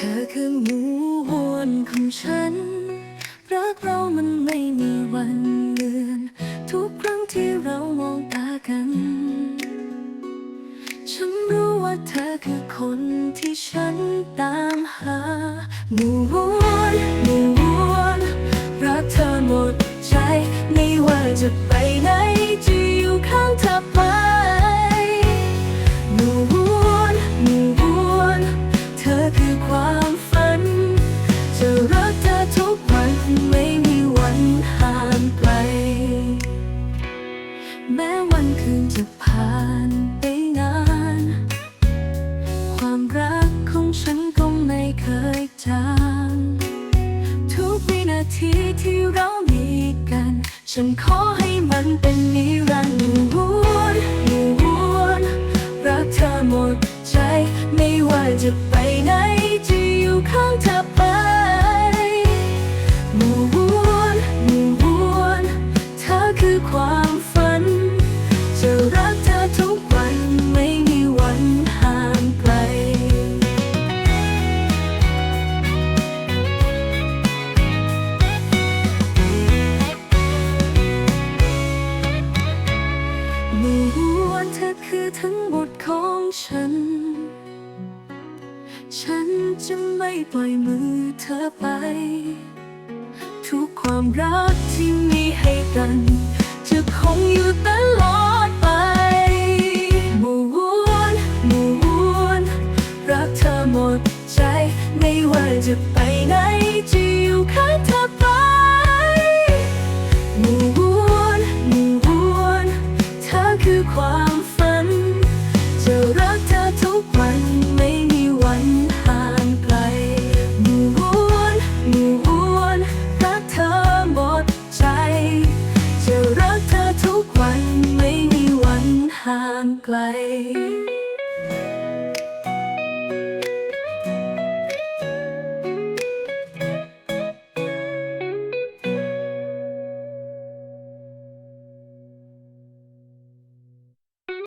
เธอคือหมูหวนของฉัน รักเรามันไม่มีวันเลือน ทุกครั้งที่เรามองตากัน ฉันรู้ว่าเธอคือคนที่ฉันตามหาหมูหวนหมูหวนรักเธอหมดใจ ไม่ว่าจะไปไหนจะอยู่ข้างเธอ วันคืนจะผ่านไปนาน ความรักของฉันก็ไม่เคยจางทุกวินาทีที่เรามีกัน ฉันขอให้มันเป็นนิรันดร์นูวนหนูวนรักเธอหมดใจ ไม่ว่าจะไปไหนจะอยู่ข้างเธอไป หนูวนเธอคือทั้งหมดของฉัน ฉันจะไม่ปล่อยมือเธอไป ทุกความรักที่มีให้กัน จะคงอยู่ตลอดไป หมู่วนหมู่วนรักเธอหมดใจ ไม่ว่าจะไปไหนจะอยู่ข้าง ไกล